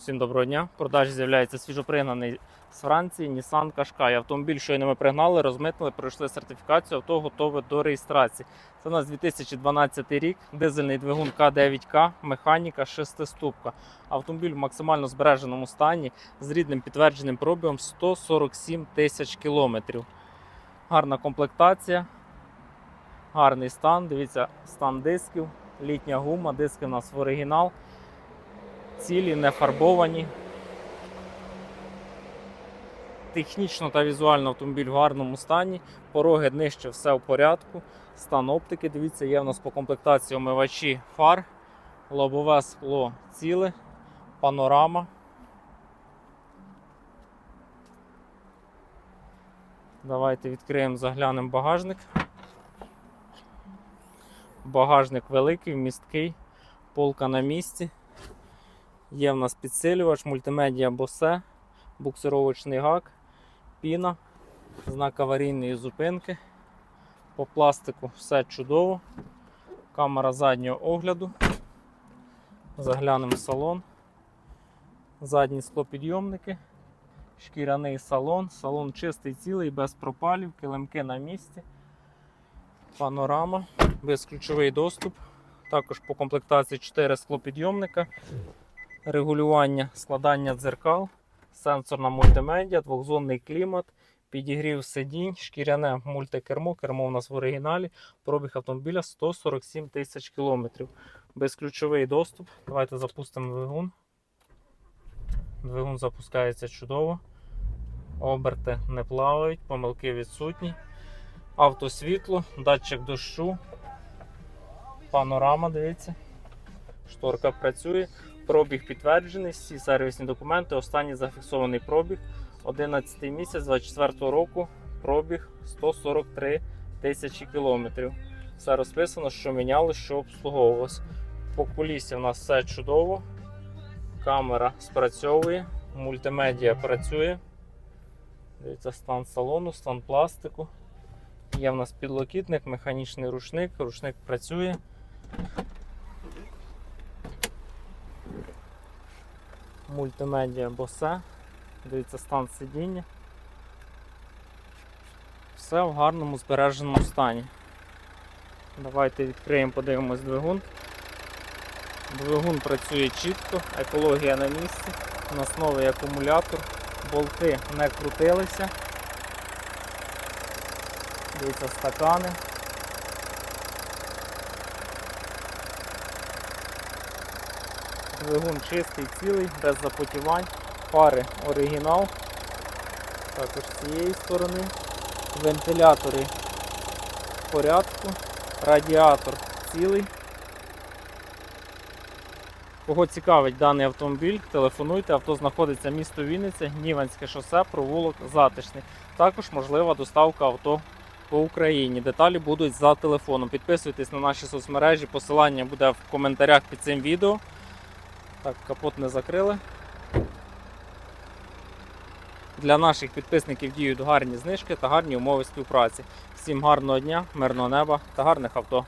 Всім доброго дня. В продажі з'являється свіжопригнаний з Франції Nissan Qashqai. Автомобіль щойно ми пригнали, розмитнили, пройшли сертифікацію, авто готове до реєстрації. Це у нас 2012 рік, дизельний двигун К9К, механіка, шестиступка. Автомобіль в максимально збереженому стані з рідним підтвердженим пробігом 147 тисяч кілометрів. Гарна комплектація, гарний стан. Дивіться, стан дисків, літня гума, диски у нас в оригінал цілі, не фарбовані. Технічно та візуально автомобіль в гарному стані. Пороги днище, все в порядку. Стан оптики, дивіться, є в нас по комплектації омивачі фар, лобове скло ціле, панорама. Давайте відкриємо, заглянемо багажник. Багажник великий, вмісткий, полка на місці. Є в нас підсилювач, мультимедіа Bose, буксировочний гак, піна, знак аварійної зупинки. По пластику все чудово. Камера заднього огляду. Заглянемо в салон. Задні склопідйомники, шкіряний салон, салон чистий цілий, без пропалів, килимки на місці, панорама, безключовий доступ. Також по комплектації 4 склопідйомника регулювання складання дзеркал, сенсорна мультимедіа, двохзонний клімат, підігрів сидінь, шкіряне мультикермо, кермо у нас в оригіналі, пробіг автомобіля 147 тисяч кілометрів. Безключовий доступ. Давайте запустимо двигун. Двигун запускається чудово. Оберти не плавають, помилки відсутні. Автосвітло, датчик дощу, панорама, дивіться. Шторка працює. Пробіг підтверджений, всі сервісні документи. Останній зафіксований пробіг 11 місяць 24 року. Пробіг 143 тисячі кілометрів. Все розписано, що міняло, що обслуговувалось. По кулісі в нас все чудово. Камера спрацьовує, мультимедіа працює. Дивіться, стан салону, стан пластику. Є в нас підлокітник, механічний рушник, рушник працює. Мультимедіа Bose. Дивіться стан сидіння. Все в гарному збереженому стані. Давайте відкриємо, подивимось двигун. Двигун працює чітко, екологія на місці, у нас новий акумулятор, болти не крутилися. Дивіться стакани. Двигун чистий, цілий, без запотівань. Фари оригінал. Також з цієї сторони. Вентилятори в порядку. Радіатор цілий. Кого цікавить даний автомобіль, телефонуйте. Авто знаходиться місто Вінниця, Гніванське шосе, провулок Затишний. Також можлива доставка авто по Україні. Деталі будуть за телефоном. Підписуйтесь на наші соцмережі, посилання буде в коментарях під цим відео. Так, капот не закрили. Для наших підписників діють гарні знижки та гарні умови співпраці. Всім гарного дня, мирного неба та гарних авто.